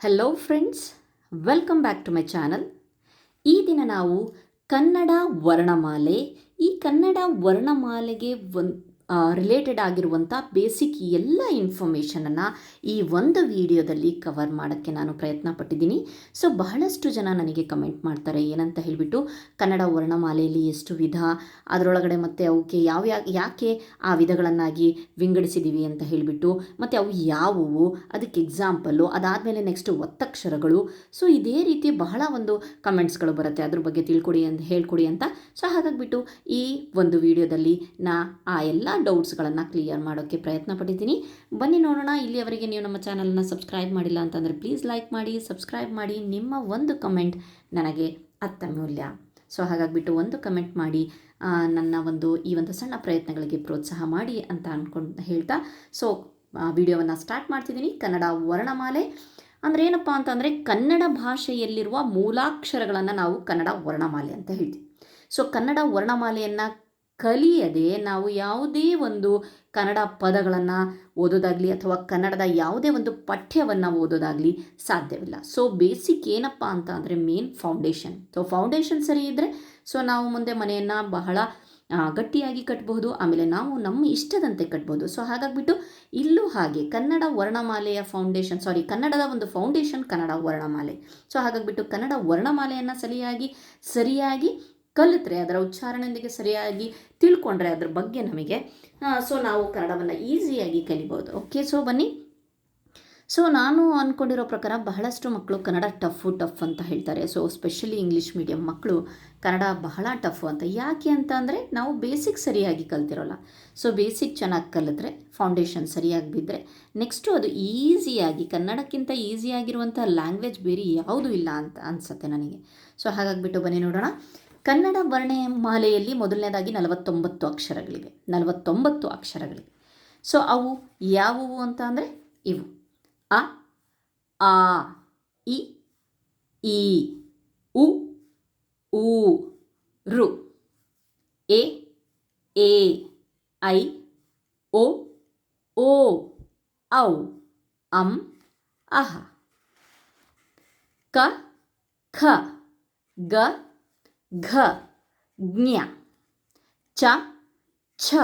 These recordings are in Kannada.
Hello friends welcome back to my channel ಈ ದಿನ ನಾವು ಕನ್ನಡ ವರ್ಣಮಾಲೆ, ಈ ಕನ್ನಡ ವರ್ಣಮಾಲೆಗೆ ಒಂದು ರಿಲೇಟೆಡ್ ಆಗಿರುವಂಥ ಬೇಸಿಕ್ ಎಲ್ಲ ಇನ್ಫಾರ್ಮೇಷನನ್ನು ಈ ಒಂದು ವಿಡಿಯೋದಲ್ಲಿ ಕವರ್ ಮಾಡೋಕ್ಕೆ ನಾನು ಪ್ರಯತ್ನ ಪಟ್ಟಿದ್ದೀನಿ. ಸೊ ಬಹಳಷ್ಟು ಜನ ನನಗೆ ಕಮೆಂಟ್ ಮಾಡ್ತಾರೆ. ಏನಂತ ಹೇಳಿಬಿಟ್ಟು, ಕನ್ನಡ ವರ್ಣಮಾಲೆಯಲ್ಲಿ ಎಷ್ಟು ವಿಧ, ಅದರೊಳಗಡೆ ಮತ್ತು ಅವಕ್ಕೆ ಯಾವ ಯಾಕೆ ಆ ವಿಧಗಳನ್ನಾಗಿ ವಿಂಗಡಿಸಿದ್ದೀವಿ ಅಂತ ಹೇಳಿಬಿಟ್ಟು, ಮತ್ತು ಅವು ಯಾವುವು, ಅದಕ್ಕೆ ಎಕ್ಸಾಂಪಲ್ಲು ಅದಾದಮೇಲೆ ನೆಕ್ಸ್ಟ್ ಒತ್ತಕ್ಷರಗಳು. ಸೊ ಇದೇ ರೀತಿ ಬಹಳ ಒಂದು ಕಮೆಂಟ್ಸ್ಗಳು ಬರುತ್ತೆ. ಅದ್ರ ಬಗ್ಗೆ ತಿಳ್ಕೊಡಿ ಅಂತ ಹೇಳ್ಕೊಡಿ ಅಂತ. ಸೊ ಹಾಗಾಗಿಬಿಟ್ಟು ಈ ಒಂದು ವಿಡಿಯೋದಲ್ಲಿ ನಾ ಆ ಎಲ್ಲ ಡೌಟ್ಸ್ಗಳನ್ನು ಕ್ಲಿಯರ್ ಮಾಡೋಕ್ಕೆ ಪ್ರಯತ್ನ ಪಟ್ಟಿದ್ದೀನಿ. ಬನ್ನಿ ನೋಡೋಣ. ಇಲ್ಲಿಯವರೆಗೆ ನೀವು ನಮ್ಮ ಚಾನಲನ್ನು ಸಬ್ಸ್ಕ್ರೈಬ್ ಮಾಡಿಲ್ಲ ಅಂತಂದರೆ ಪ್ಲೀಸ್ ಲೈಕ್ ಮಾಡಿ, ಸಬ್ಸ್ಕ್ರೈಬ್ ಮಾಡಿ. ನಿಮ್ಮ ಒಂದು ಕಮೆಂಟ್ ನನಗೆ ಅತ್ಯಮೂಲ್ಯ ಸೊ, ಹಾಗಾಗಿಬಿಟ್ಟು ಒಂದು ಕಮೆಂಟ್ ಮಾಡಿ ನನ್ನ ಒಂದು ಈ ಒಂದು ಸಣ್ಣ ಪ್ರಯತ್ನಗಳಿಗೆ ಪ್ರೋತ್ಸಾಹ ಮಾಡಿ ಅಂತ ಅಂದ್ಕೊಂಡು ಹೇಳ್ತಾ, ಸೊ ವಿಡಿಯೋವನ್ನು ಸ್ಟಾರ್ಟ್ ಮಾಡ್ತಿದ್ದೀನಿ. ಕನ್ನಡ ವರ್ಣಮಾಲೆ. ಅಂದರೆ ಏನಪ್ಪ ಅಂತಂದರೆ ಕನ್ನಡ ಭಾಷೆಯಲ್ಲಿರುವ ಮೂಲಾಕ್ಷರಗಳನ್ನು ನಾವು ಕನ್ನಡ ವರ್ಣಮಾಲೆ ಅಂತ ಹೇಳ್ತೀವಿ. ಸೊ, ಕನ್ನಡ ವರ್ಣಮಾಲೆಯನ್ನು ಕಲಿಯದೆ ನಾವು ಯಾವುದೇ ಒಂದು ಕನ್ನಡ ಪದಗಳನ್ನು ಓದೋದಾಗಲಿ ಅಥವಾ ಕನ್ನಡದ ಯಾವುದೇ ಒಂದು ಪಠ್ಯವನ್ನು ಓದೋದಾಗಲಿ ಸಾಧ್ಯವಿಲ್ಲ. ಸೊ ಬೇಸಿಕ್ ಏನಪ್ಪ ಅಂತ ಅಂದರೆ ಮೇನ್ ಫೌಂಡೇಶನ್ ಸೊ ಫೌಂಡೇಶನ್ ಸರಿ ಇದ್ದರೆ ಸೊ ನಾವು ಮುಂದೆ ಮನೆಯನ್ನು ಬಹಳ ಗಟ್ಟಿಯಾಗಿ ಕಟ್ಟಬಹುದು ಆಮೇಲೆ ನಾವು ನಮ್ಮ ಇಷ್ಟದಂತೆ ಕಟ್ಬೋದು ಸೊ ಹಾಗಾಗಿಬಿಟ್ಟು ಇಲ್ಲೂ ಹಾಗೆ ಕನ್ನಡ ವರ್ಣಮಾಲೆಯ ಫೌಂಡೇಶನ್ ಸಾರಿ ಕನ್ನಡದ ಒಂದು ಫೌಂಡೇಶನ್ ಕನ್ನಡ ವರ್ಣಮಾಲೆ. ಸೊ ಹಾಗಾಗಿಬಿಟ್ಟು ಕನ್ನಡ ವರ್ಣಮಾಲೆಯನ್ನು ಸರಿಯಾಗಿ ಸರಿಯಾಗಿ ಕಲಿತ್ರೆ ಅದರ ಉಚ್ಚಾರಣೆಯೊಂದಿಗೆ ಸರಿಯಾಗಿ ತಿಳ್ಕೊಂಡ್ರೆ ಅದ್ರ ಬಗ್ಗೆ ನಮಗೆ ಸೊ ನಾವು ಕನ್ನಡವನ್ನು ಈಸಿಯಾಗಿ ಕಲಿಬೋದು. ಓಕೆ ಸೊ ಬನ್ನಿ. ಸೊ ನಾನು ಅಂದ್ಕೊಂಡಿರೋ ಪ್ರಕಾರ ಬಹಳಷ್ಟು ಮಕ್ಕಳು ಕನ್ನಡ ಟಫು, ಟಫ್ ಅಂತ ಹೇಳ್ತಾರೆ. ಸೊ ಸ್ಪೆಷಲಿ ಇಂಗ್ಲೀಷ್ ಮೀಡಿಯಂ ಮಕ್ಕಳು ಕನ್ನಡ ಬಹಳ ಟಫು ಅಂತ. ಯಾಕೆ ಅಂತ ಅಂದರೆ ನಾವು ಬೇಸಿಕ್ ಸರಿಯಾಗಿ ಕಲ್ತಿರೋಲ್ಲ. ಸೊ ಬೇಸಿಕ್ ಚೆನ್ನಾಗಿ ಕಲಿತ್ರೆ ಫೌಂಡೇಶನ್ ಸರಿಯಾಗಿ ಬಿದ್ದರೆ ನೆಕ್ಸ್ಟು ಅದು ಈಸಿಯಾಗಿ, ಕನ್ನಡಕ್ಕಿಂತ ಈಸಿಯಾಗಿರುವಂಥ ಲ್ಯಾಂಗ್ವೇಜ್ ಬೇರೆ ಯಾವುದೂ ಇಲ್ಲ ಅಂತ ಅನಿಸುತ್ತೆ ನನಗೆ. ಸೊ ಹಾಗಾಗಿಬಿಟ್ಟು ಬನ್ನಿ ನೋಡೋಣ. ಕನ್ನಡ ವರ್ಣಮಾಲೆಯಲ್ಲಿ ಮೊದಲನೇದಾಗಿ ನಲವತ್ತೊಂಬತ್ತು ಅಕ್ಷರಗಳಿವೆ. ನಲವತ್ತೊಂಬತ್ತು ಅಕ್ಷರಗಳಿವೆ. ಸೊ ಅವು ಯಾವುವು ಅಂತ ಅಂದರೆ ಇವು. ಅ, ಆ, ಇ, ಈ, ಉ ಊ ರು. ಎ ಎ, ಐ, ಓ ಓ, ಔ, ಅಂ, ಅಹ. ಕ, ಖ, ಗ ಘ, ಜ್ಞ. ಚ, ಛ,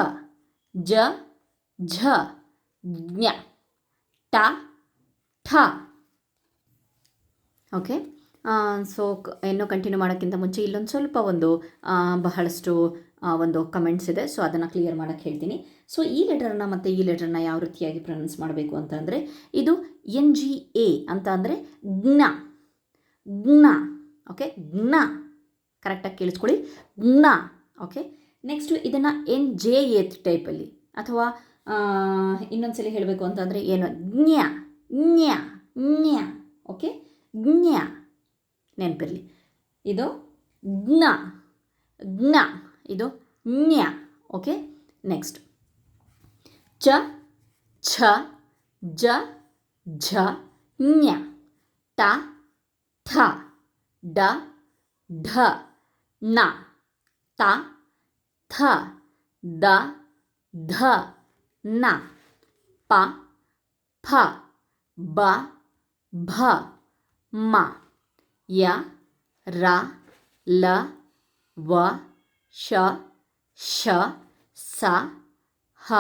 ಜ, ಝ, ಜ್ಞ. ಟ ಠ. ಓಕೆ ಸೊ ಇನ್ನೂ ಕಂಟಿನ್ಯೂ ಮಾಡೋಕ್ಕಿಂತ ಮುಂಚೆ ಇಲ್ಲೊಂದು ಸ್ವಲ್ಪ ಒಂದು ಬಹಳಷ್ಟು ಒಂದು ಕಮೆಂಟ್ಸ್ ಇದೆ. ಸೊ ಅದನ್ನು ಕ್ಲಿಯರ್ ಮಾಡೋಕ್ಕೆ ಹೇಳ್ತೀನಿ. ಸೊ ಈ ಲೆಟರನ್ನ ಮತ್ತು ಈ ಲೆಟರ್ನ ಯಾವ ರೀತಿಯಾಗಿ ಪ್ರೊನೌನ್ಸ್ ಮಾಡಬೇಕು ಅಂತಂದರೆ ಇದು ಎನ್ ಜಿ ಎ ಅಂತ ಅಂದರೆ ಜ್ಞ. ಜ್ಞ. ಓಕೆ ಜ್ಞ. ಕರೆಕ್ಟಾಗಿ ಕೇಳಿಸ್ಕೊಳ್ಳಿ. ಜ್ಞ ಓಕೆ ನೆಕ್ಸ್ಟು ಇದನ್ನು ಎನ್ ಜೆ ಎತ್ ಟೈಪಲ್ಲಿ ಅಥವಾ ಇನ್ನೊಂದ್ಸಲಿ ಹೇಳಬೇಕು ಅಂತಂದರೆ ಏನು? ಜ್ಞ ಜ್ಞ ಜ್ಞ ಓಕೆ ಜ್ಞ ನೆನಪಿರಲಿ. ಇದು ಜ್ಞ ಜ್ಞ ಇದು ಜ್ಞ ಓಕೆ ನೆಕ್ಸ್ಟ್ ಚ, ಛ, ಜ, ಝ ಜ್ಞ ಟ, ಥ, ಡ, ಢ. ನ, ತ, ಥ, ದ, ಧ, ನ, ಪ ಫ ಬ, ಭ, ಮ, ಯ, ರ, ಲ, ವ, ಶ ಶ, ಸ, ಹ,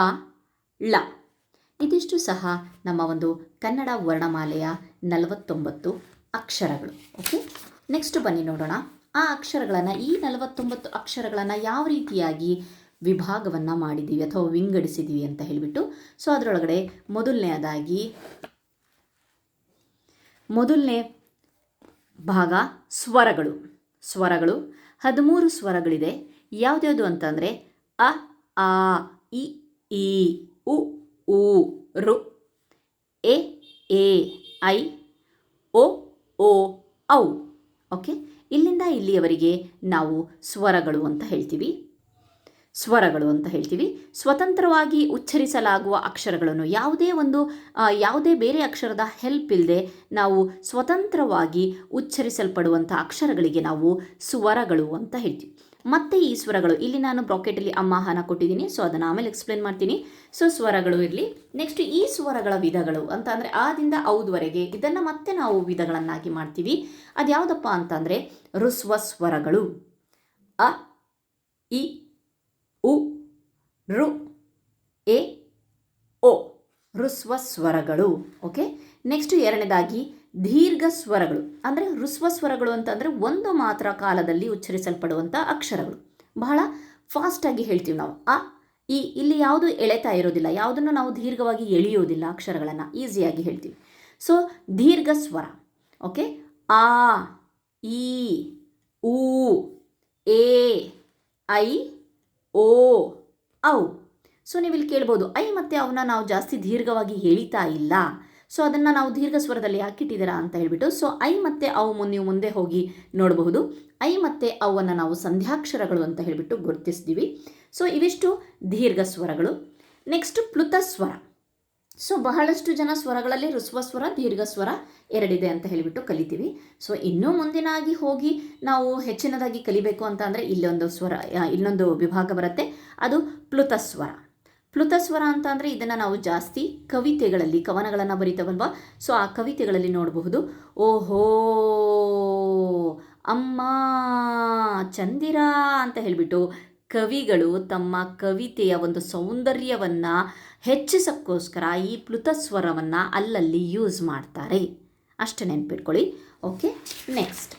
ಳ. ಇದಿಷ್ಟು ಸಹ ನಮ್ಮ ಒಂದು ಕನ್ನಡ ವರ್ಣಮಾಲೆಯ ನಲವತ್ತೊಂಬತ್ತು ಅಕ್ಷರಗಳು. ಓಕೆ ನೆಕ್ಸ್ಟ್ ಬನ್ನಿ ನೋಡೋಣ. ಆ ಅಕ್ಷರಗಳನ್ನು, ಈ ನಲವತ್ತೊಂಬತ್ತು ಅಕ್ಷರಗಳನ್ನು ಯಾವ ರೀತಿಯಾಗಿ ವಿಭಾಗವನ್ನು ಮಾಡಿದ್ದೀವಿ ಅಥವಾ ವಿಂಗಡಿಸಿದ್ದೀವಿ ಅಂತ ಹೇಳಿಬಿಟ್ಟು, ಸೊ ಅದರೊಳಗಡೆ ಮೊದಲನೆಯದಾಗಿ ಮೊದಲನೇ ಭಾಗ ಸ್ವರಗಳು. ಸ್ವರಗಳು, ಹದಿಮೂರು ಸ್ವರಗಳಿದೆ. ಯಾವುದ್ಯಾವುದು ಅಂತಂದರೆ, ಅ, ಆ, ಇ, ಈ, ಉ ಉ, ರು, ಎ ಎ, ಐ, ಓ ಓ, ಔ. ಓಕೆ? ಇಲ್ಲಿಂದ ಇಲ್ಲಿಯವರೆಗೆ ನಾವು ಸ್ವರಗಳು ಅಂತ ಹೇಳ್ತೀವಿ. ಸ್ವರಗಳು ಅಂತ ಹೇಳ್ತೀವಿ. ಸ್ವತಂತ್ರವಾಗಿ ಉಚ್ಚರಿಸಲಾಗುವ ಅಕ್ಷರಗಳನ್ನು ಯಾವುದೇ ಒಂದು ಯಾವುದೇ ಬೇರೆ ಅಕ್ಷರದ ಹೆಲ್ಪ್ ಇಲ್ಲದೆ ನಾವು ಸ್ವತಂತ್ರವಾಗಿ ಉಚ್ಚರಿಸಲ್ಪಡುವಂಥ ಅಕ್ಷರಗಳಿಗೆ ನಾವು ಸ್ವರಗಳು ಅಂತ ಹೇಳ್ತೀವಿ. ಮತ್ತೆ ಈ ಸ್ವರಗಳು. ಇಲ್ಲಿ ನಾನು ಬ್ರಾಕೆಟಲ್ಲಿ ಅಮ್ಮ ಕೊಟ್ಟಿದ್ದೀನಿ. ಸೊ ಅದನ್ನು ಆಮೇಲೆ ಎಕ್ಸ್ಪ್ಲೇನ್ ಮಾಡ್ತೀನಿ. ಸೊ ಸ್ವರಗಳು ಇರಲಿ. ನೆಕ್ಸ್ಟ್ ಈ ಸ್ವರಗಳ ವಿಧಗಳು ಅಂತ ಅಂದರೆ ಆದಿಂದ ಔದ್ವರೆಗೆ. ಇದನ್ನು ಮತ್ತೆ ನಾವು ವಿಧಗಳನ್ನಾಗಿ ಮಾಡ್ತೀವಿ. ಅದು ಯಾವುದಪ್ಪ ಅಂತಂದರೆ ಋಸ್ವ ಸ್ವರಗಳು. ಅ, ಇ, ಉ, ರು, ಎ, ಓ. ಋಸ್ವ ಸ್ವರಗಳು. ಓಕೆ ನೆಕ್ಸ್ಟ್ ಎರಡನೇದಾಗಿ ದೀರ್ಘ ಸ್ವರಗಳು, ಅಂದರೆ ಋಸ್ವ ಸ್ವರಗಳು ಅಂತಂದರೆ ಒಂದು ಮಾತ್ರ ಕಾಲದಲ್ಲಿ ಉಚ್ಚರಿಸಲ್ಪಡುವಂಥ ಅಕ್ಷರಗಳು. ಬಹಳ ಫಾಸ್ಟಾಗಿ ಹೇಳ್ತೀವಿ ನಾವು. ಆ, ಈ, ಇಲ್ಲಿ ಯಾವುದು ಎಳೆತಾ ಇರೋದಿಲ್ಲ, ಯಾವುದನ್ನು ನಾವು ದೀರ್ಘವಾಗಿ ಎಳೆಯೋದಿಲ್ಲ ಅಕ್ಷರಗಳನ್ನು ಈಸಿಯಾಗಿ ಹೇಳ್ತೀವಿ. ಸೊ ದೀರ್ಘ ಸ್ವರ ಓಕೆ ಆ, ಈ ಊ ಎ, ಐ, ಓ, ಔ. ಸೊ ನೀವು ಇಲ್ಲಿ ಕೇಳ್ಬೋದು, ಐ ಮತ್ತು ಅವನ್ನ ನಾವು ಜಾಸ್ತಿ ದೀರ್ಘವಾಗಿ ಎಳಿತಾ ಇಲ್ಲ. ಸೊ ಅದನ್ನು ನಾವು ದೀರ್ಘ ಸ್ವರದಲ್ಲಿ ಯಾಕಿಟ್ಟಿದ್ದೀರಾ ಅಂತ ಹೇಳಿಬಿಟ್ಟು, ಸೊ ಐ ಮತ್ತು ಅವು ನೀವು ಮುಂದೆ ಹೋಗಿ ನೋಡಬಹುದು. ಐ ಮತ್ತು ಅವನ್ನು ನಾವು ಸಂಧ್ಯಾಕ್ಷರಗಳು ಅಂತ ಹೇಳಿಬಿಟ್ಟು ಗುರುತಿಸ್ತೀವಿ. ಸೊ ಇವಿಷ್ಟು ದೀರ್ಘ ಸ್ವರಗಳು ನೆಕ್ಸ್ಟ್ ಪ್ಲುತ ಸ್ವರ ಸೊ ಬಹಳಷ್ಟು ಜನ ಸ್ವರಗಳಲ್ಲಿ ಋಸ್ವ ಸ್ವರ ದೀರ್ಘ ಸ್ವರ ಎರಡಿದೆ ಅಂತ ಹೇಳಿಬಿಟ್ಟು ಕಲಿತೀವಿ. ಸೊ ಇನ್ನೂ ಮುಂದಿನಾಗಿ ಹೋಗಿ ನಾವು ಹೆಚ್ಚಿನದಾಗಿ ಕಲಿಬೇಕು ಅಂತ ಅಂದರೆ ಇಲ್ಲೊಂದು ಸ್ವರ ಇನ್ನೊಂದು ವಿಭಾಗ ಬರುತ್ತೆ. ಅದು ಪ್ಲುತ ಸ್ವರ ಪ್ಲುತ ಸ್ವರ ಅಂತ ಅಂದರೆ ಇದನ್ನು ನಾವು ಜಾಸ್ತಿ ಕವಿತೆಗಳಲ್ಲಿ, ಕವನಗಳನ್ನು ಬರಿತವಲ್ವಾ? ಸೊ ಆ ಕವಿತೆಗಳಲ್ಲಿ ನೋಡಬಹುದು. ಓಹೋ, ಅಮ್ಮ ಚಂದಿರ ಅಂತ ಹೇಳಿಬಿಟ್ಟು ಕವಿಗಳು ತಮ್ಮ ಕವಿತೆಯ ಒಂದು ಸೌಂದರ್ಯವನ್ನು ಹೆಚ್ಚಿಸೋಕ್ಕೋಸ್ಕರ ಈ ಪ್ಲುತ ಸ್ವರವನ್ನು ಅಲ್ಲಲ್ಲಿ ಯೂಸ್ ಮಾಡ್ತಾರೆ. ಅಷ್ಟು ನೆನ್ಪಿಟ್ಕೊಳ್ಳಿ. Okay next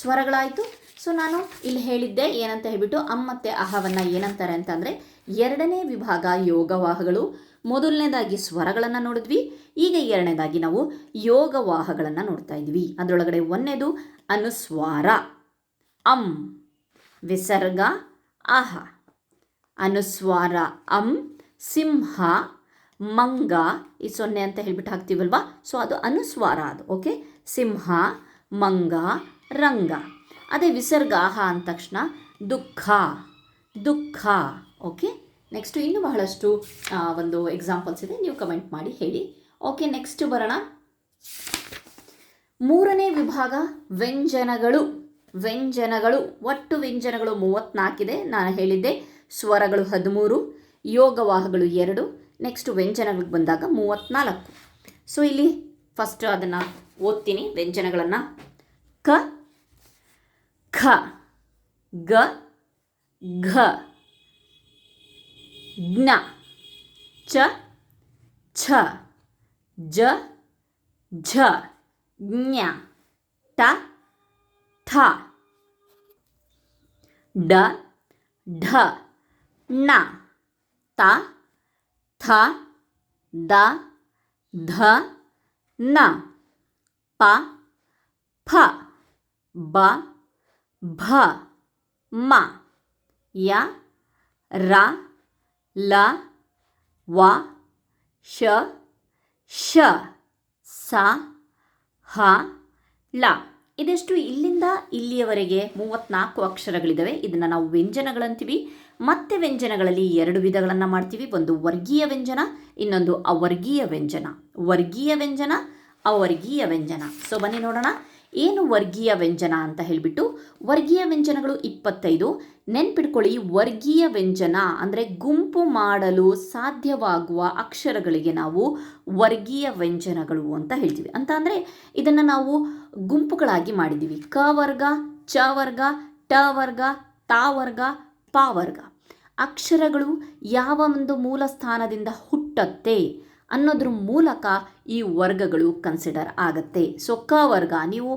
ಸ್ವರಗಳಾಯಿತು. ಸೊ ನಾನು ಇಲ್ಲಿ ಹೇಳಿದ್ದೆ ಏನಂತ ಹೇಳಿಬಿಟ್ಟು ಅಮ್ಮತ್ತೆ ಅಹವನ್ನು ಏನಂತಾರೆ ಅಂತಂದರೆ ಎರಡನೇ ವಿಭಾಗ ಯೋಗವಾಹಗಳು. ಮೊದಲನೇದಾಗಿ ಸ್ವರಗಳನ್ನು ನೋಡಿದ್ವಿ. ಈಗ ಎರಡನೇದಾಗಿ ನಾವು ಯೋಗವಾಹಗಳನ್ನು ನೋಡ್ತಾ ಇದ್ವಿ. ಅದರೊಳಗಡೆ ಒಂದನೇದು ಅನುಸ್ವಾರ. ಅಂ, ವಿಸರ್ಗ, ಅಹ. ಅನುಸ್ವಾರ, ಅಂ, ಸಿಂಹ, ಮಂಗ. ಈ ಸೊನ್ನೆ ಅಂತ ಹೇಳ್ಬಿಟ್ಟು ಹಾಕ್ತೀವಲ್ವಾ? ಸೊ ಅದು ಅನುಸ್ವಾರ ಅದು ಓಕೆ ಸಿಂಹ, ಮಂಗ, ರಂಗ. ಅದೇ ವಿಸರ್ಗ, ಅಹ ಅಂದ ತಕ್ಷಣ ದುಃಖ. ದುಃಖ. ಓಕೆ ನೆಕ್ಸ್ಟು ಇನ್ನೂ ಬಹಳಷ್ಟು ಒಂದು ಎಕ್ಸಾಂಪಲ್ಸ್ ಇದೆ. ನೀವು ಕಮೆಂಟ್ ಮಾಡಿ ಹೇಳಿ. ಓಕೆ ನೆಕ್ಸ್ಟ್ ಬರೋಣ. ಮೂರನೇ ವಿಭಾಗ, ವ್ಯಂಜನಗಳು. ವ್ಯಂಜನಗಳು, ಒಟ್ಟು ವ್ಯಂಜನಗಳು ಮೂವತ್ತ್ನಾಲ್ಕಿದೆ ನಾನು ಹೇಳಿದ್ದೆ ಸ್ವರಗಳು ಹದಿಮೂರು ಯೋಗವಾಹಗಳು ಎರಡು. ನೆಕ್ಸ್ಟ್ ವ್ಯಂಜನಗಳಿಗೆ ಬಂದಾಗ ಮೂವತ್ತ್ನಾಲ್ಕು ಸೊ ಇಲ್ಲಿ ಫಸ್ಟ್ ಅದನ್ನು ಓದ್ತೀನಿ, ವ್ಯಂಜನಗಳನ್ನು. ಕ ಖ ಗ ಘ. ಜ್ಞ ಚ ಛ ಜ ಝ ಜ್ಞ ಟ ಥ ಡ ಢ ಣ ತ ಥ ದ ಧ ನ ಪ ಫ ಬ ಭ ಮ ಯ ರ ಲ, ವ, ಶ ಶ, ಸ, ಹ ಲ ಇದೆಷ್ಟು ಇಲ್ಲಿಂದ ಇಲ್ಲಿಯವರೆಗೆ ಮೂವತ್ತ್ನಾಲ್ಕು ಅಕ್ಷರಗಳಿದ್ದಾವೆ ಇದನ್ನು ನಾವು ವ್ಯಂಜನಗಳಂತೀವಿ. ಮತ್ತೆ ವ್ಯಂಜನಗಳಲ್ಲಿ ಎರಡು ವಿಧಗಳನ್ನು ಮಾಡ್ತೀವಿ. ಒಂದು ವರ್ಗೀಯ ವ್ಯಂಜನ, ಇನ್ನೊಂದು ಅವರ್ಗೀಯ ವ್ಯಂಜನ. ವರ್ಗೀಯ ವ್ಯಂಜನ, ಅವರ್ಗೀಯ ವ್ಯಂಜನ. ಸೊ ಬನ್ನಿ ನೋಡೋಣ. ಏನು ವರ್ಗೀಯ ವ್ಯಂಜನ ಅಂತ ಹೇಳಿಬಿಟ್ಟು, ವರ್ಗೀಯ ವ್ಯಂಜನಗಳು ಇಪ್ಪತ್ತೈದು. ನೆನ್ಪಿಟ್ಕೊಳ್ಳಿ ವರ್ಗೀಯ ವ್ಯಂಜನ ಅಂದರೆ ಗುಂಪು ಮಾಡಲು ಸಾಧ್ಯವಾಗುವ ಅಕ್ಷರಗಳಿಗೆ ನಾವು ವರ್ಗೀಯ ವ್ಯಂಜನಗಳು ಅಂತ ಹೇಳ್ತೀವಿ. ಅಂತ ಅಂದರೆ ಇದನ್ನು ನಾವು ಗುಂಪುಗಳಾಗಿ ಮಾಡಿದ್ದೀವಿ. ಕ ವರ್ಗ, ಚ ವರ್ಗ, ಟ ವರ್ಗ, ತ ವರ್ಗ, ಪ ವರ್ಗ. ಅಕ್ಷರಗಳು ಯಾವ ಒಂದು ಮೂಲ ಸ್ಥಾನದಿಂದ ಹುಟ್ಟತ್ತೆ? ಅನ್ನೋದ್ರ ಮೂಲಕ ಈ ವರ್ಗಗಳು ಕನ್ಸಿಡರ್ ಆಗತ್ತೆ. ಸೊ ಕ ವರ್ಗ, ನೀವು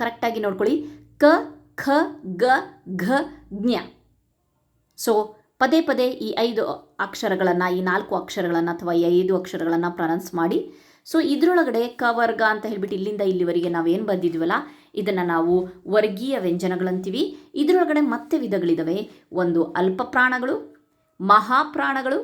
ಕರೆಕ್ಟಾಗಿ ನೋಡ್ಕೊಳ್ಳಿ. ಕ, ಖ, ಗ, ಘ, ಜ್ಞ. ಸೊ ಪದೇ ಪದೇ ಈ ಐದು ಅಕ್ಷರಗಳನ್ನು, ಈ ನಾಲ್ಕು ಅಕ್ಷರಗಳನ್ನು ಅಥವಾ ಈ ಐದು ಅಕ್ಷರಗಳನ್ನು ಪ್ರನೌನ್ಸ್ ಮಾಡಿ. ಸೊ ಇದರೊಳಗಡೆ ಕ ವರ್ಗ ಅಂತ ಹೇಳ್ಬಿಟ್ಟು ಇಲ್ಲಿಂದ ಇಲ್ಲಿವರೆಗೆ ನಾವೇನು ಬಂದಿದ್ವಲ್ಲ, ಇದನ್ನು ನಾವು ವರ್ಗೀಯ ವ್ಯಂಜನಗಳಂತೀವಿ. ಇದರೊಳಗಡೆ ಮತ್ತೆ ವಿಧಗಳಿದ್ದಾವೆ ಒಂದು ಅಲ್ಪ ಪ್ರಾಣಗಳು ಮಹಾಪ್ರಾಣಗಳು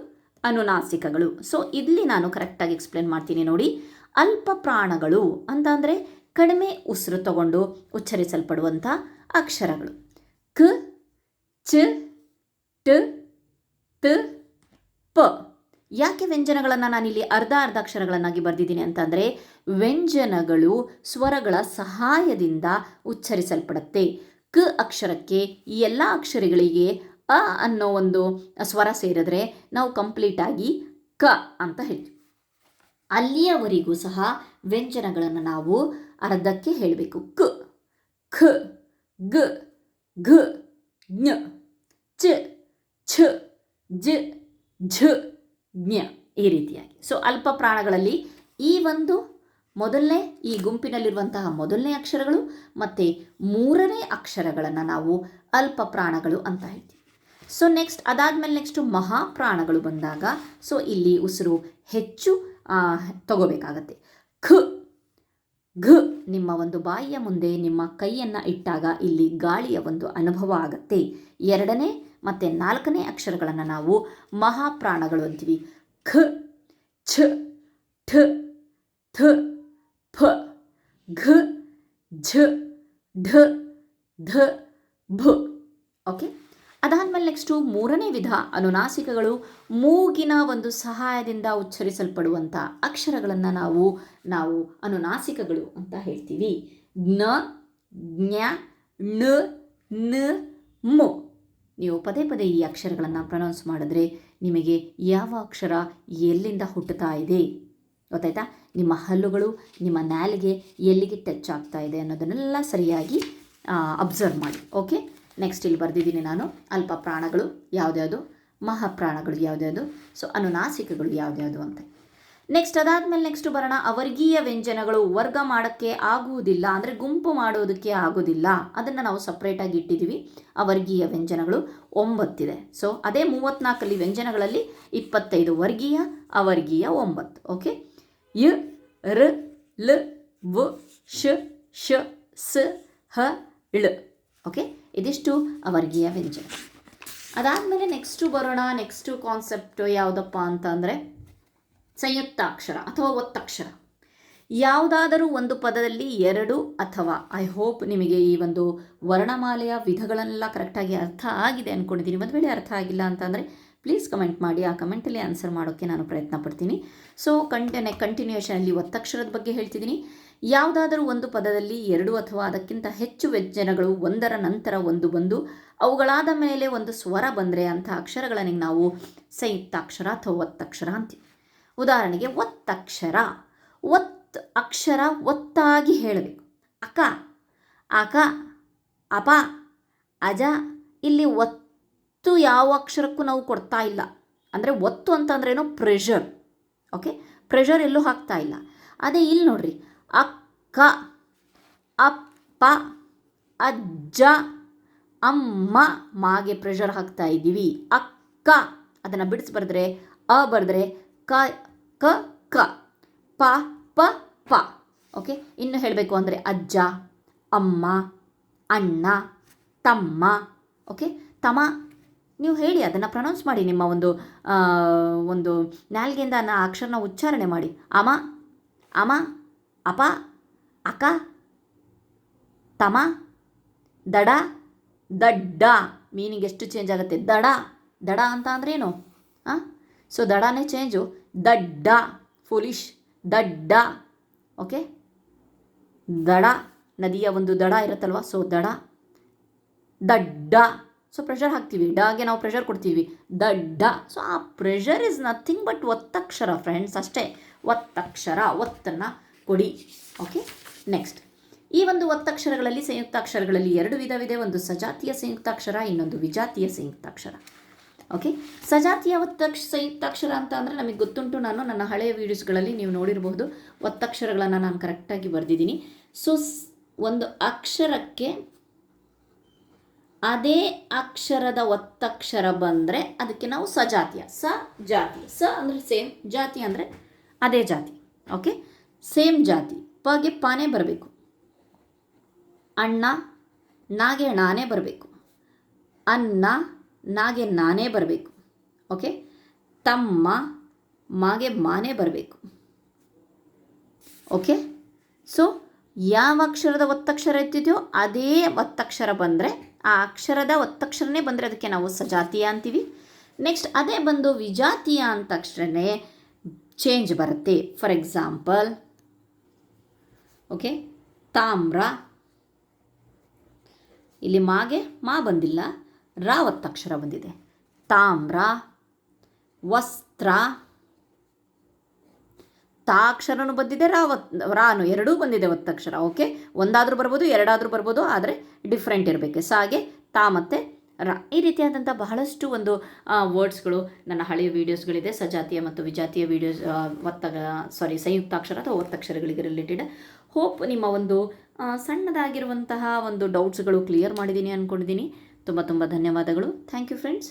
ಅನುನಾಸಿಕಗಳು. ಸೊ ಇಲ್ಲಿ ನಾನು ಕರೆಕ್ಟಾಗಿ ಎಕ್ಸ್ಪ್ಲೇನ್ ಮಾಡ್ತೀನಿ ನೋಡಿ. ಅಲ್ಪ ಪ್ರಾಣಗಳು ಅಂತ ಅಂದರೆ ಕಡಿಮೆ ಉಸಿರು ತಗೊಂಡು ಉಚ್ಚರಿಸಲ್ಪಡುವಂಥ ಅಕ್ಷರಗಳು. ಕ, ಚ, ಟ, ತ, ಪ. ಯಾಕೆ ವ್ಯಂಜನಗಳನ್ನು ನಾನಿಲ್ಲಿ ಅರ್ಧ ಅರ್ಧ ಅಕ್ಷರಗಳನ್ನಾಗಿ ಬರೆದಿದ್ದೀನಿ ಅಂತಂದರೆ ವ್ಯಂಜನಗಳು ಸ್ವರಗಳ ಸಹಾಯದಿಂದ ಉಚ್ಚರಿಸಲ್ಪಡುತ್ತೆ. ಕ ಅಕ್ಷರಕ್ಕೆ, ಈ ಎಲ್ಲ ಅಕ್ಷರಗಳಿಗೆ ಅ ಅನ್ನೋ ಒಂದು ಸ್ವರ ಸೇರಿದ್ರೆ ನಾವು ಕಂಪ್ಲೀಟಾಗಿ ಕ ಅಂತ ಹೇಳ್ತೀವಿ. ಅಲ್ಲಿಯವರೆಗೂ ಸಹ ವ್ಯಂಜನಗಳನ್ನು ನಾವು ಅರ್ಧಕ್ಕೆ ಹೇಳಬೇಕು. ಕ, ಖ, ಗ, ಘ, ಜ್ಞ, ಚ, ಛ, ಜ, ಝ, ಜ್ಞ ಈ ರೀತಿಯಾಗಿ. ಸೊ ಅಲ್ಪ ಪ್ರಾಣಗಳಲ್ಲಿ ಈ ಒಂದು ಮೊದಲನೇ, ಈ ಗುಂಪಿನಲ್ಲಿರುವಂತಹ ಮೊದಲನೇ ಅಕ್ಷರಗಳು ಮತ್ತು ಮೂರನೇ ಅಕ್ಷರಗಳನ್ನು ನಾವು ಅಲ್ಪ ಪ್ರಾಣಗಳು ಅಂತ ಹೇಳ್ತೀವಿ. ಸೊ ನೆಕ್ಸ್ಟ್ ಅದಾದಮೇಲೆ ನೆಕ್ಸ್ಟು ಮಹಾಪ್ರಾಣಗಳು ಬಂದಾಗ ಸೊ ಇಲ್ಲಿ ಉಸಿರು ಹೆಚ್ಚು ತಗೋಬೇಕಾಗತ್ತೆ. ಖ, ಘ, ನಿಮ್ಮ ಒಂದು ಬಾಯಿಯ ಮುಂದೆ ನಿಮ್ಮ ಕೈಯನ್ನು ಇಟ್ಟಾಗ ಇಲ್ಲಿ ಗಾಳಿಯ ಒಂದು ಅನುಭವ ಆಗತ್ತೆ. ಎರಡನೇ ಮತ್ತು ನಾಲ್ಕನೇ ಅಕ್ಷರಗಳನ್ನು ನಾವು ಮಹಾಪ್ರಾಣಗಳು ಅಂತೀವಿ. ಖ, ಛ, ಠ, ಥ, ಫ, ಘ, ಝ, ಢ, ಧ, ಭ, ಓಕೆ? ಅದಾದಮೇಲೆ ನೆಕ್ಸ್ಟು ಮೂರನೇ ವಿಧ ಅನುನಾಸಿಕಗಳು ಮೂಗಿನ ಒಂದು ಸಹಾಯದಿಂದ ಉಚ್ಚರಿಸಲ್ಪಡುವಂಥ ಅಕ್ಷರಗಳನ್ನು ನಾವು ನಾವು ಅನುನಾಸಿಕಗಳು ಅಂತ ಹೇಳ್ತೀವಿ. ಜ್ಞ ಜ್ಞ, ಣ ಮು. ನೀವು ಪದೇ ಪದೇ ಈ ಅಕ್ಷರಗಳನ್ನು ಪ್ರೊನೌನ್ಸ್ ಮಾಡಿದ್ರೆ ನಿಮಗೆ ಯಾವ ಅಕ್ಷರ ಎಲ್ಲಿಂದ ಹುಟ್ಟುತ್ತಾ ಇದೆ? ಗೊತ್ತಾಯ್ತಾ? ನಿಮ್ಮ ಹಲ್ಲುಗಳು, ನಿಮ್ಮ ನ್ಯಾಲಿಗೆ ಎಲ್ಲಿಗೆ ಟಚ್ ಆಗ್ತಾ ಇದೆ ಅನ್ನೋದನ್ನೆಲ್ಲ ಸರಿಯಾಗಿ ಅಬ್ಸರ್ವ್ ಮಾಡಿ ಓಕೆ ನೆಕ್ಸ್ಟ್ ಇಲ್ಲಿ ಬರೆದಿದ್ದೀನಿ ನಾನು ಅಲ್ಪ ಪ್ರಾಣಗಳು ಯಾವ್ದ್ಯಾವುದು? ಮಹಾಪ್ರಾಣಗಳು ಯಾವ್ದ್ಯಾವುದು? ಸೊ ಅನುನಾಸಿಕಗಳು ಯಾವ್ದ್ಯಾವುದು ಅಂತ. ನೆಕ್ಸ್ಟ್ ಅದಾದಮೇಲೆ ನೆಕ್ಸ್ಟ್ ಬರೋಣ. ಅವರ್ಗೀಯ ವ್ಯಂಜನಗಳು ವರ್ಗ ಮಾಡೋಕ್ಕೆ ಆಗುವುದಿಲ್ಲ ಅಂದರೆ ಗುಂಪು ಮಾಡೋದಕ್ಕೆ ಆಗೋದಿಲ್ಲ ಅದನ್ನು ನಾವು ಸಪ್ರೇಟಾಗಿ ಇಟ್ಟಿದ್ದೀವಿ ಅವರ್ಗೀಯ ವ್ಯಂಜನಗಳು ಒಂಬತ್ತಿದೆ. ಸೊ ಅದೇ ಮೂವತ್ತ್ನಾಲ್ಕಲ್ಲಿ ವ್ಯಂಜನಗಳಲ್ಲಿ ಇಪ್ಪತ್ತೈದು. ವರ್ಗೀಯ, ಅವರ್ಗೀಯ ಒಂಬತ್ತು. ಓಕೆ ಯ, ರ, ಲ, ವ, ಶ ಶ, ಸ, ಹ, ಳ. ಓಕೆ ಇದಿಷ್ಟು ಅವರ್ಗೀಯ ವ್ಯಂಜನ. ಅದಾದಮೇಲೆ ನೆಕ್ಸ್ಟು ಬರೋಣ ನೆಕ್ಸ್ಟು ಕಾನ್ಸೆಪ್ಟು ಯಾವುದಪ್ಪ ಅಂತ ಅಂದರೆ ಸಂಯುಕ್ತಾಕ್ಷರ ಅಥವಾ ಒತ್ತಕ್ಷರ. ಯಾವುದಾದರೂ ಒಂದು ಪದದಲ್ಲಿ ಎರಡು ಅಥವಾ ಐ ಹೋಪ್ ನಿಮಗೆ ಈ ಒಂದು ವರ್ಣಮಾಲೆಯ ವಿಧಗಳನ್ನೆಲ್ಲ ಕರೆಕ್ಟಾಗಿ ಅರ್ಥ ಆಗಿದೆ ಅಂದ್ಕೊಂಡಿದ್ದೀನಿ ಒಂದು ವೇಳೆ ಅರ್ಥ ಆಗಿಲ್ಲ ಅಂತಂದರೆ ಪ್ಲೀಸ್ ಕಮೆಂಟ್ ಮಾಡಿ, ಆ ಕಮೆಂಟಲ್ಲಿ ಆನ್ಸರ್ ಮಾಡೋಕ್ಕೆ ನಾನು ಪ್ರಯತ್ನ ಪಡ್ತೀನಿ. ಸೊ ಕಂಟಿನ್ಯೂ ಕಂಟಿನ್ಯೂಷನಲ್ಲಿ ಒತ್ತಕ್ಷರದ ಬಗ್ಗೆ ಹೇಳ್ತಿದ್ದೀನಿ. ಯಾವುದಾದರೂ ಒಂದು ಪದದಲ್ಲಿ ಎರಡು ಅಥವಾ ಅದಕ್ಕಿಂತ ಹೆಚ್ಚು ವ್ಯಂಜನಗಳು ಒಂದರ ನಂತರ ಒಂದು ಬಂದು ಅವುಗಳಾದ ಮೇಲೆ ಒಂದು ಸ್ವರ ಬಂದರೆ ಅಂಥ ಅಕ್ಷರಗಳನ್ನು ನಾವು ಸಂಯುಕ್ತಾಕ್ಷರ ಅಥವಾ ಒತ್ತಕ್ಷರ ಅಂತೀವಿ. ಉದಾಹರಣೆಗೆ ಒತ್ತಕ್ಷರ. ಒತ್ ಅಕ್ಷರ ಒತ್ತಾಗಿ ಹೇಳಬೇಕು. ಅಕ ಅಕ, ಅಪ, ಅಜ, ಇಲ್ಲಿ ಒತ್ತು ಯಾವ ಅಕ್ಷರಕ್ಕೂ ನಾವು ಕೊಡ್ತಾ ಇಲ್ಲ. ಅಂದರೆ ಒತ್ತು ಅಂತಂದ್ರೇನು ಪ್ರೆಷರ್ ಓಕೆ ಪ್ರೆಷರ್ ಎಲ್ಲೂ ಹಾಕ್ತಾ ಇಲ್ಲ. ಅದೇ ಇಲ್ಲಿ ನೋಡ್ರಿ. ಅಕ್ಕ, ಅಪ್ಪ, ಅಜ್ಜ, ಅಮ್ಮ ಮಾಗೆ ಪ್ರೆಷರ್ ಹಾಕ್ತಾ ಇದ್ದೀವಿ. ಅಕ್ಕ, ಅದನ್ನು ಬಿಡಿಸಿ ಬರೆದ್ರೆ, ಅ ಬರೆದ್ರೆ, ಕ ಕ ಕ, ಪ ಪ ಪ. ಓಕೆ ಇನ್ನು ಹೇಳಬೇಕು ಅಂದರೆ ಅಜ್ಜ, ಅಮ್ಮ, ಅಣ್ಣ, ತಮ್ಮ. ಓಕೆ ತಮ, ನೀವು ಹೇಳಿ, ಅದನ್ನು ಪ್ರೊನೌನ್ಸ್ ಮಾಡಿ ನಿಮ್ಮ ಒಂದು ಒಂದು ನಾಲ್ಗೆಯಿಂದ ಆ ಅಕ್ಷರನ ಉಚ್ಚಾರಣೆ ಮಾಡಿ. ಅಮ ಅಮ ಅಪ ಅಕ ತಮ ದಡ, ದಡ್ಡ. ಮೀನಿಂಗ್ ಎಷ್ಟು ಚೇಂಜ್ ಆಗುತ್ತೆ? ದಡ. ದಡ ಅಂತ ಅಂದ್ರೇನು ಹಾಂ ಸೊ ದಡನೇ ಚೇಂಜು ದಡ್ಡ. ಫುಲಿಶ್ ದಡ್ಡ. ಓಕೆ ದಡ. ನದಿಯ ಒಂದು ದಡ ಇರುತ್ತಲ್ವ? ಸೊ ದಡ. ದಡ್ಡ. ಸೊ ಪ್ರೆಷರ್ ಹಾಕ್ತೀವಿ. ಡಾಗೆ ನಾವು ಪ್ರೆಷರ್ ಕೊಡ್ತೀವಿ. ದಡ್ಡ. ಸೊ ಆ ಪ್ರೆಷರ್ ಇಸ್ ನಥಿಂಗ್ ಬಟ್ ಒತ್ತಕ್ಷರ ಫ್ರೆಂಡ್ಸ್ ಅಷ್ಟೇ. ಒತ್ತಕ್ಷರ, ಒತ್ತನ್ನು ಕೊಡಿ. ಓಕೆ ನೆಕ್ಸ್ಟ್ ಈ ಒಂದು ಒತ್ತಕ್ಷರಗಳಲ್ಲಿ ಸಂಯುಕ್ತಾಕ್ಷರಗಳಲ್ಲಿ ಎರಡು ವಿಧವಿದೆ. ಒಂದು ಸಜಾತಿಯ ಸಂಯುಕ್ತಾಕ್ಷರ, ಇನ್ನೊಂದು ವಿಜಾತಿಯ ಸಂಯುಕ್ತಾಕ್ಷರ. ಓಕೆ ಸಜಾತಿಯ ಒತ್ತಕ್ಷ, ಸಂಯುಕ್ತಾಕ್ಷರ ಅಂತ ಅಂದರೆ ನಮಗೆ ಗೊತ್ತುಂಟು. ನಾನು ನನ್ನ ಹಳೆಯ ವೀಡಿಯೋಸ್ಗಳಲ್ಲಿ ನೀವು ನೋಡಿರಬಹುದು. ಒತ್ತಕ್ಷರಗಳನ್ನು ನಾನು ಕರೆಕ್ಟಾಗಿ ಬರೆದಿದ್ದೀನಿ. ಸೊ, ಒಂದು ಅಕ್ಷರಕ್ಕೆ ಅದೇ ಅಕ್ಷರದ ಒತ್ತಕ್ಷರ ಬಂದರೆ ಅದಕ್ಕೆ ನಾವು ಸಜಾತಿಯ. ಸ, ಜಾತಿ. ಸ ಅಂದರೆ ಸೇಮ್. ಜಾತಿ ಅಂದರೆ ಅದೇ ಜಾತಿ. ಓಕೆ ಸೇಮ್ ಜಾತಿ. ಪಗೆ ಪಾನೇ ಬರಬೇಕು. ಅಣ್ಣ, ನಾಗೆ ನಾನೇ ಬರಬೇಕು. ಅನ್ನ, ನಾಗೆ ನಾನೇ ಬರಬೇಕು. ಓಕೆ? ತಮ್ಮ, ಮಾಗೆ ಮಾನೇ ಬರಬೇಕು. ಓಕೆ? ಸೊ, ಯಾವ ಅಕ್ಷರದ ಒತ್ತಕ್ಷರ ಇರ್ತಿದೆಯೋ ಅದೇ ಒತ್ತಕ್ಷರ ಬಂದರೆ, ಆ ಅಕ್ಷರದ ಒತ್ತಕ್ಷರನೇ ಬಂದರೆ ಅದಕ್ಕೆ ನಾವು ಸಜಾತೀಯ ಅಂತೀವಿ. ನೆಕ್ಸ್ಟ್, ಅದೇ ಬಂದು ವಿಜಾತೀಯ ಅಂತ ತಕ್ಷಣ ಚೇಂಜ್ ಬರುತ್ತೆ. ಫಾರ್ ಎಕ್ಸಾಂಪಲ್ ಓಕೆ ತಾಮ್ರ. ಇಲ್ಲಿ ಮಾಗೆ, ಮಾ ಬಂದಿಲ್ಲ. ರಾ ಒತ್ತಕ್ಷರ ಬಂದಿದೆ. ತಾಮ್ರ, ವಸ್ತ್ರ ತಾಕ್ಷರನು ಬಂದಿದೆ ರಾವತ್ ರಾನು ಎರಡೂ ಬಂದಿದೆ ಒತ್ತಕ್ಷರ ಓಕೆ ಒಂದಾದರೂ ಬರ್ಬೋದು, ಎರಡಾದರೂ ಬರ್ಬೋದು, ಆದರೆ ಡಿಫ್ರೆಂಟ್ ಇರಬೇಕು. ಸಾಗೆ ತಾ ಮತ್ತು ರ. ಈ ರೀತಿಯಾದಂಥ ಬಹಳಷ್ಟು ಒಂದು ವರ್ಡ್ಸ್ಗಳು ನನ್ನ ಹಳೆಯ ವೀಡಿಯೋಸ್ಗಳಿದೆ ಸಜಾತಿಯ ಮತ್ತು ವಿಜಾತಿಯ ವೀಡಿಯೋಸ್ ಒತ್ತ ಸಾರಿ ಸಂಯುಕ್ತಾಕ್ಷರ ಅಥವಾ ಒತ್ತಕ್ಷರಗಳಿಗೆ ರಿಲೇಟೆಡ್ ಹೋಪ್ ನಿಮ್ಮ ಒಂದು ಸಣ್ಣದಾಗಿರುವಂತಹ ಒಂದು ಡೌಟ್ಸ್ಗಳು ಕ್ಲಿಯರ್ ಮಾಡಿದ್ದೀನಿ ಅಂದ್ಕೊಂಡಿದ್ದೀನಿ ತುಂಬ ತುಂಬ ಧನ್ಯವಾದಗಳು. Thank you friends.